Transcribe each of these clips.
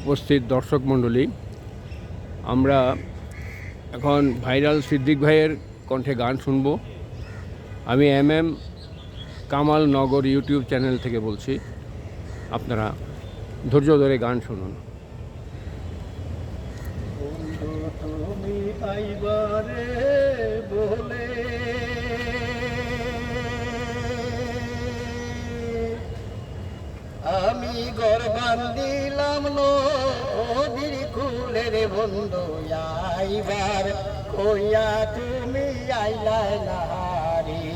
উপস্থিত দর্শক মণ্ডলী, আমরা এখন ভাইরাল সিদ্দিক ভাইয়ের কণ্ঠে গান শুনব। আমি M M Kamal Nagar YouTube channel থেকে বলছি, আপনারা ধৈর্য ধরে গান শুনুন। আইবারে বলে ঘর বান্দিলাম নদীর কুলের বন্ধু আইবার, কইয়া তুমি আইলাই নারী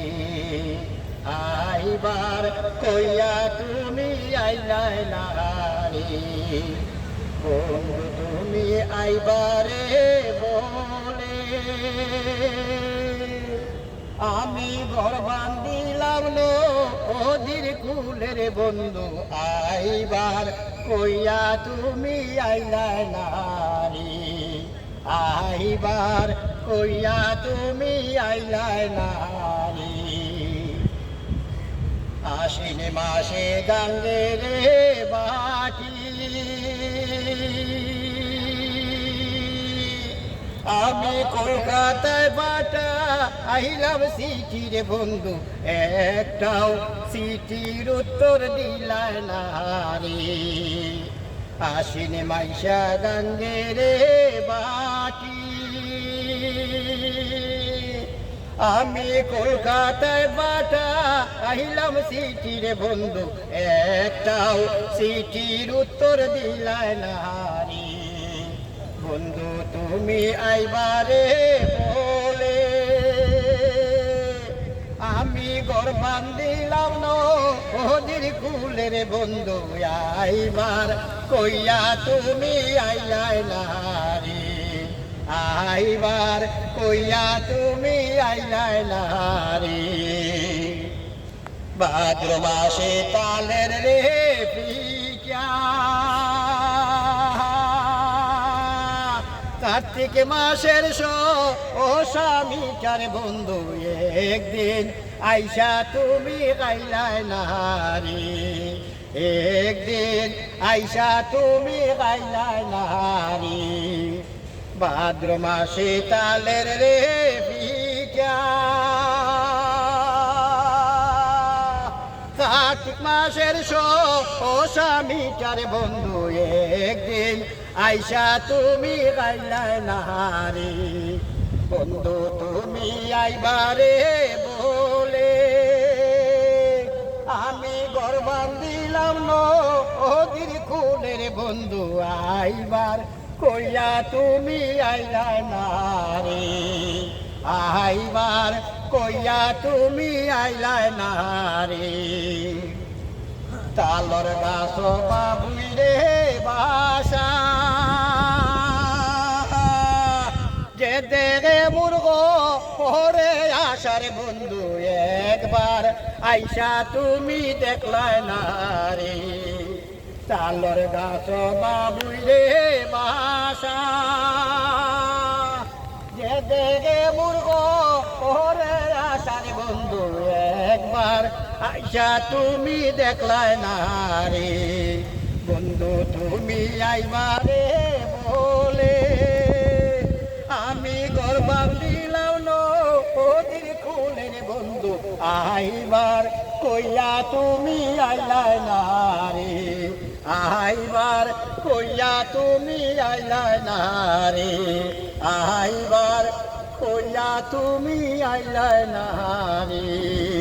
আইবার, কইয়া তুমি আইলাই নারী বন্ধু তুমি আইবারে বলে, আমি বান্দিলাম কুলের বন্ধু, আইবার কইয়া তুমি আইলাই নারী। আইবার কইয়া তুমি আইলাই নারী। আশ্বিন মাসে গাঙ্গে রে বাটি। আমি কলকাতায় বাটা আইলাম সিটির বন্ধু। একটাও সিটির উত্তর দিলায় না রে। আশ্বিন মাইশা গাঙ্গে রে বাটি। আমি কলকাতায় বাটা আহিলাম সিটির বন্ধু। একটাও সিটির উত্তর দিলায় নারী বন্ধু, তুমি আইবারে বলে, আমি ঘর বান্দিলাম নদীর কুলের বন্ধু আইবার, কইয়া তুমি আইলাই নারী আইবার, কইয়া তুমি আইলাই নারী ভাদ্র মাসে তালের কার্তিক মাসের ও স্বামীকার বন্ধু একদিন আইসা তুমি গাইলাই নাহারি। একদিন আইসা তুমি গাইলাই নাহারি। ভাদ্র মাসে তালের রে কার্তিক মাসের শো স্বামীটার বন্ধু একদিন আইসা তুমি গাইলাই বন্ধু, তুমি আইবারে বলে, আমি গরবান দিলাম নদীর কুলের বন্ধু আইবার কইয়া তুমি আইলাই নারী আইবার কইয়া তুমি আইলাই নারী তালর গাছ বাবুই রে বাসা। যে দেগে মুরগ, পরে আসার বন্ধু একবার। আইসা তুমি দেখলাই নারী চালর গাছ বাবুই রে বাসা। যে দেখে মুরগ ওরে আসার বন্ধু একবার আইসা তুমি দেখলাই না রে। বন্ধু, তুমি আইবারে বলে, আমি গর্বাম দিলাম নদীর কুলের বন্ধু, আইবার কইয়া তুমি আইলাই না রে। আইবার কইয়া তুমি আইলাই না রে। আইবার কইয়া তুমি আইলাই না রে।